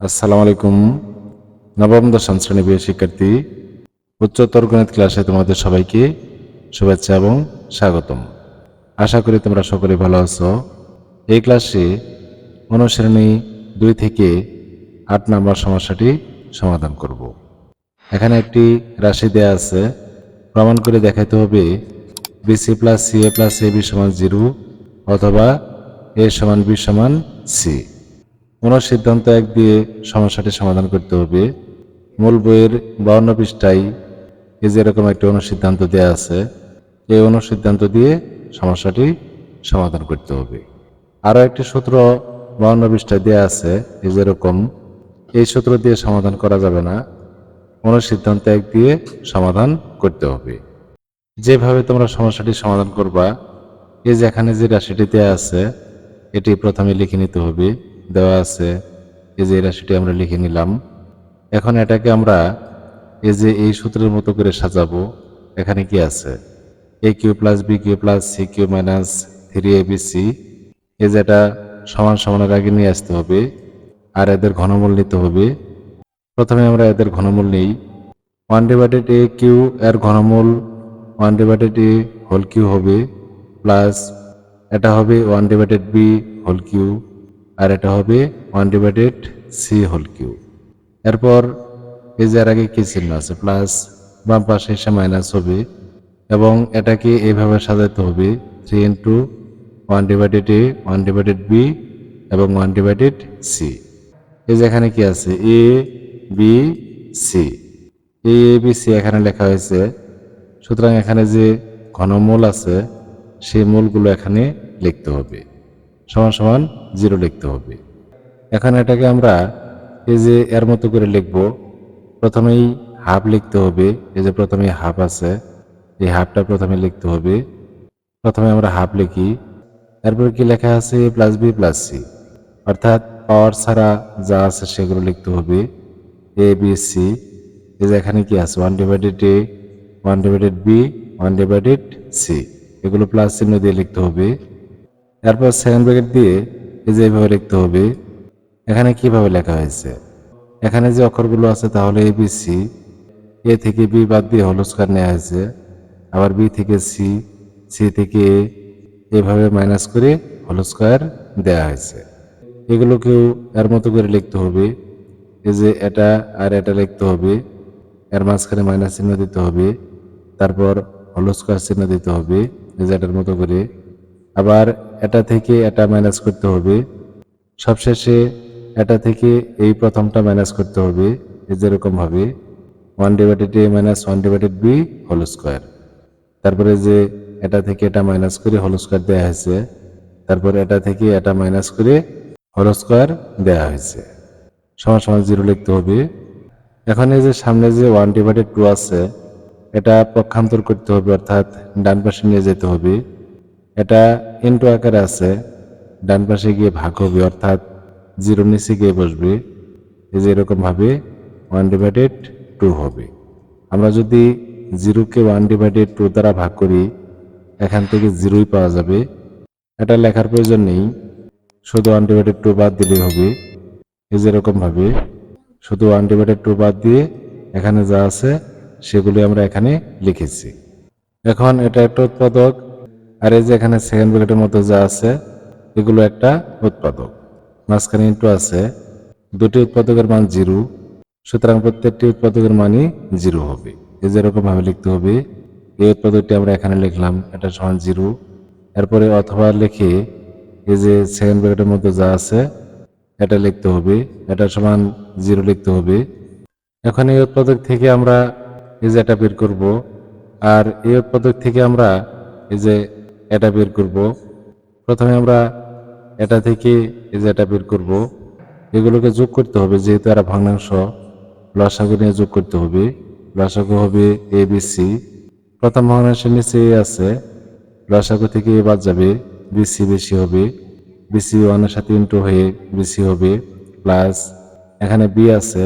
আসসালামু আলাইকুম নবম, দশম শ্রেণি বিয়ে শিক্ষার্থী, উচ্চতর গণিত ক্লাসে তোমাদের সবাইকে শুভেচ্ছা এবং স্বাগতম। আশা করি তোমরা সকলে ভালো আছো। এই ক্লাসে অনুশ্রেণী দুই থেকে আট নম্বর সমস্যাটি সমাধান করব। এখানে একটি রাশি দেয়া আছে। প্রমাণ করে দেখাইতে হবে BC plus C A plus A B সমান জিরো অথবা এ সমান বি সমান সি কোনো সিদ্ধান্ত এক দিয়ে সমস্যাটি সমাধান করতে হবে। মূল বইয়ের বাউন্ন পৃষ্ঠায় এই যে এরকম একটি অনুসিদ্ধান্ত দেওয়া আছে, এই অনুসিদ্ধান্ত দিয়ে সমস্যাটি সমাধান করতে হবে। আরও একটি সূত্র বাউন্ন পৃষ্ঠায় দেওয়া আছে, এই যেরকম এই সূত্র দিয়ে সমাধান করা যাবে না। অনুসিদ্ধান্ত এক দিয়ে সমাধান করতে হবে। যেভাবে তোমরা সমস্যাটি সমাধান করবা, এই যে এখানে যে রাশিটি দেওয়া আছে, এটি প্রথমে লিখে নিতে হবে। দেওয়া আছে। এই যে রাশিটি আমরা লিখে নিলাম। এখন এটাকে আমরা এই যে এই সূত্রের মতো করে সাজাবো। এখানে কি আছে? A cube plus B cube plus C cube minus three A B C এই যে এটা সমান সমানের আগে নিয়ে আসতে হবে আর এদের ঘনমূল নিতে হবে। প্রথমে আমরা এদের ঘনমূল নিই। ওয়ান ডিভাইডেড এ কিউ এর ঘনমূল one divided A whole cube হবে। প্লাস এটা হবে one divided B whole cube আর এটা হবে one divided C whole cube এরপর এই যে এর আগে কি চিহ্ন আছে? প্লাস বাম পাশে এসে মাইনাস হবে এবং এটাকে এইভাবে সাজাতে হবে three into one divided A one divided B এবং ওয়ান ডিভাইডেড সি এই যে এখানে কি আছে? A B C A B C এখানে লেখা হয়েছে। সুতরাং এখানে যে ঘনমূল আছে, সেই মূলগুলো এখানে লিখতে হবে। সমান সমান জিরো লিখতে হবে। এখন এটাকে আমরা এই যে এর মতো করে লিখব। প্রথমেই হাফ লিখতে হবে। এই যে প্রথমে হাফ আছে, এই হাফটা প্রথমে লিখতে হবে। প্রথমে আমরা হাফ লিখি। এরপর কি লেখা আছে? প্লাস বি প্লাস সি অর্থাৎ পাওয়ার ছাড়া যা আছে সেগুলো লিখতে হবে। এ বি সি এই যে এখানে কি আছে? One divided A one divided B one divided C এগুলো প্লাস চিহ্ন দিয়ে লিখতে হবে। এরপর সেকেন্ড ব্র্যাকেট দিয়ে এই যে এইভাবে লিখতে হবে, এখানে কীভাবে লেখা হয়েছে? এখানে যে অক্ষরগুলো আছে তাহলে এ বি সি এ থেকে বি বাদ দিয়ে হলো স্কোয়ার নেওয়া হয়েছে। আবার বি থেকে সি সি থেকে এ এভাবে মাইনাস করে হলো স্কোয়ার দেওয়া হয়েছে। এগুলোকেও এর মতো করে লিখতে হবে। এই যে এটা আর এটা লিখতে হবে। এর মাঝখানে মাইনাস চিহ্ন দিতে হবে। তারপর হলো স্কোয়ার চিহ্ন দিতে হবে। এই যে এটার মতো করে আবার এটা থেকে এটা মাইনাস করতে হবে। সবশেষে এটা থেকে এই প্রথমটা মাইনাস করতে হবে যেরকম ভাবে one divided A minus one divided B whole square তারপরে যে এটা থেকে এটা মাইনাস করে হোল স্কোয়ার দেওয়া হয়েছে, তারপর এটা থেকে এটা মাইনাস করে হোল স্কোয়ার দেওয়া হয়েছে। সমান সমান জিরো লিখতে হবে। এখন এই যে সামনে যে ওয়ান ডিভাইডেড টু আছে, এটা পক্ষান্তর করতে হবে, অর্থাৎ ডান পাশে নিয়ে যেতে হবে। এটা ইন্টু আকারে আছে, ডান পাশে গিয়ে ভাগ হবে, অর্থাৎ জিরো নিচে গিয়ে বসবে। এই যে এরকম ভাবে ওয়ান ডিভাইডেড টু হবে। আমরা যদি জিরোকে ওয়ান ডিভাইডেড টু দ্বারা ভাগ করি, এখান থেকে জিরোই পাওয়া যাবে। এটা লেখার প্রয়োজন নেই। শুধু ওয়ান ডিভাইডেড টু বাদ দিলেই হবে। এই যে শুধু ওয়ান ডিভাইডেড টু বাদ দিয়ে এখানে যা আছে সেগুলি আমরা এখানে লিখেছি। এখন এটা একটা উৎপাদক। আর এই যে এখানে সেকেন্ড ব্র্যাকেটের মতো যা আছে, এগুলো একটা উৎপাদক। মাঝখানে ইন্টু আছে, দুটি উৎপাদকের মান জিরো, সুতরাং প্রত্যেকটি উৎপাদকের মানই জিরো হবে। এই যে এরকম ভাবে লিখতে হবে, এই উৎপাদকটি আমরা এখানে লিখলাম, এটা সমান জিরো। এরপরে অথবা লিখে এই যে সেকেন্ড ব্র্যাকেটের মধ্যে যা আছে, এটা লিখতে হবে, এটা সমান জিরো লিখতে হবে। এখন এই উৎপাদক থেকে আমরা এই যে এটা বের করব, আর এই উৎপাদক থেকে আমরা এই যে এটা বের করব। প্রথমে আমরা এটা থেকে এই যে এটা বের করব। এগুলোকে যোগ করতে হবে, যেহেতু এরা ভগ্নাংশ। লসাগু নিয়ে যোগ করতে হবে। লসাগু হবে এ বি সি প্রথম ভগ্নাংশের নিচে এ আছে। লসাগু থেকে এ বাদ যাবে। বিসি বেশি হবে। বিসি ওয়ানের সাথে ইন্টু হয়ে বিসি হবে। প্লাস এখানে বি আছে।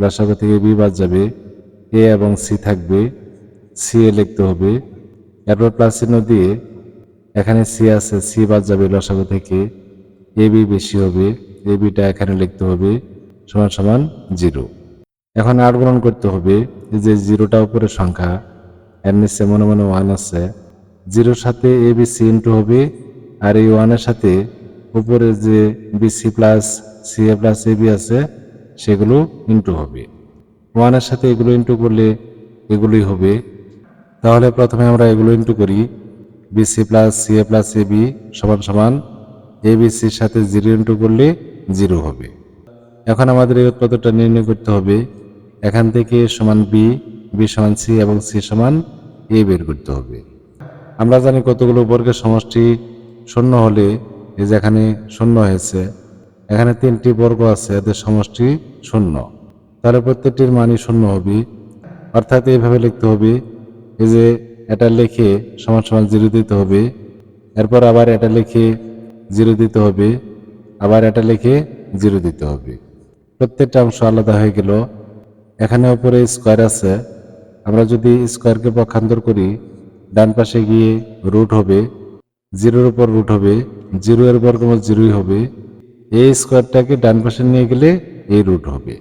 লসাগু থেকে বি বাদ যাবে। এ এবং সি থাকবে। সি এ লিখতে হবে। এরপর প্লাস চিহ্ন দিয়ে এখানে সি আছে, সি বাদ যাবে লসাগু থেকে। এ বি বেশি হবে, এ বিটা এখানে লিখতে হবে, সমান সমান জিরো। এখন আট গ্রহণ করতে হবে যে জিরোটা উপরে সংখ্যা, এর নিচে মনে মনে ওয়ান আছে। জিরোর সাথে এ বি সি ইন্টু হবে, আর এই ওয়ানের সাথে উপরে যে B C plus C A plus A B আছে, সেগুলো ইন্টু হবে। ওয়ানের সাথে এগুলো ইন্টু করলে এগুলোই হবে। তাহলে প্রথমে আমরা এগুলো ইন্টু করি। B C plus C A plus A B সমান সমান এ বি সির সাথে জিরো ইন্টু করলে জিরো হবে। এখন আমাদের এই উৎপাদকটা নির্ণয় করতে হবে। এখান থেকে সমান বি বি সমান সি এবং সি সমান এ বের করতে হবে। আমরা জানি কতগুলো বর্গের সমষ্টি শূন্য হলে, এই যে এখানে শূন্য হয়েছে, এখানে তিনটি বর্গ আছে, এদের সমষ্টি শূন্য। তাহলে প্রত্যেকটির মানই শূন্য হবে। অর্থাৎ এইভাবে লিখতে হবে, এই যে এটা লিখে সমান সমান জিরো দিতে হবে। এরপর আবার এটা লিখে জিরো দিতে হবে। আবার এটা লিখে জিরো দিতে হবে। প্রত্যেকটা অংশ আলাদা হয়ে গেল। এখানে উপরে স্কোয়ার আছে। আমরা যদি স্কোয়ারকে পক্ষান্তর করি, ডান পাশে গিয়ে রুট হবে, জিরোর উপর রুট হবে জিরো এর বর্গমূল জিরোই হবে। এই স্কোয়ারটাকে ডান পাশে নিয়ে গেলে এই রুট হবে।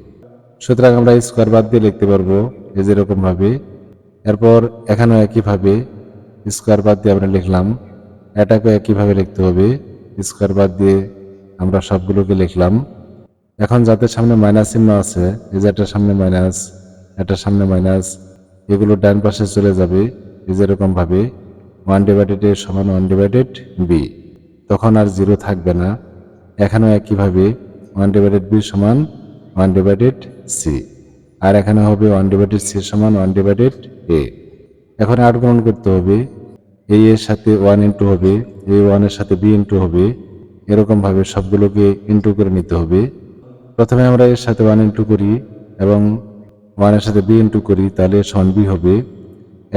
সুতরাং আমরা স্কোয়ার বাদ দিয়ে লিখতে পারব, এই যেরকম ভাবে এরপর এখানেও একইভাবে স্কোয়ার বাদ দিয়ে আমরা লিখলাম, এটাকেও একইভাবে লিখতে হবে স্কোয়ার বাদ দিয়ে আমরা সবগুলোকে লিখলাম। এখন যাদের সামনে মাইনাস চিহ্ন আছে, এই যে এটার সামনে মাইনাস এটার সামনে মাইনাস এগুলো ডান পাশে চলে যাবে, এই যেরকম ভাবে ওয়ান ডিভাইডেড এ সমান ওয়ান ডিভাইডেড বি তখন আর জিরো থাকবে না। এখানেও একইভাবে ওয়ান ডিভাইডেড বি সমান ওয়ান ডিভাইডেড সি আর এখানে হবে ওয়ান ডিভাইডেড সি সমান ওয়ান ডিভাইডেড এ এখন আট গ্রহণ করতে হবে। এই এর সাথে ওয়ান ইন্টু হবে, এই ওয়ানের সাথে বি ইন্টু হবে। এরকম ভাবে সবগুলোকে ইন্টু করে নিতে হবে। প্রথমে আমরা এর সাথে ওয়ান ইন্টু করি এবং ওয়ানের সাথে বি ইন্টু করি, তাহলে সমান বি হবে।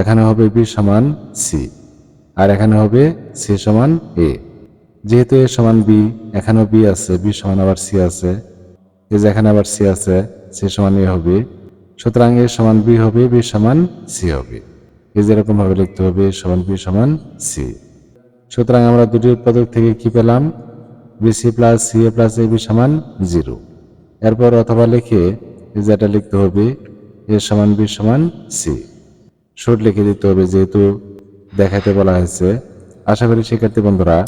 এখানে হবে বি সমান সি আর এখানে হবে সি সমান এ যেহেতু এ সমান বি এখানেও বি আছে বি সমান আবার সি আছে। এই যে এখানে আবার সি আছে সি সমান এ হবে। সুতরাং এ সমান বি হবে, বি সমান সি হবে। এই যেরকম ভাবে লিখতে হবে, এ সমান বি সমান সি। সুতরাং আমরা দুটি উৎপাদক থেকে কি পেলাম? B C plus C A plus A B সমান জিরো। এরপর অথবা লিখে যেটা লিখতে হবে, এ সমান বি সমান সি। শর্ট লিখে দিতে হবে যেহেতু দেখাতে বলা হয়েছে। আশা করি শিক্ষার্থী বন্ধুরা,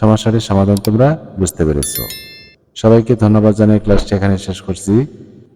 সমস্যাটির সমাধান তোমরা বুঝতে পেরেছ। সবাইকে ধন্যবাদ জানিয়ে ক্লাসটি এখানে শেষ করছি।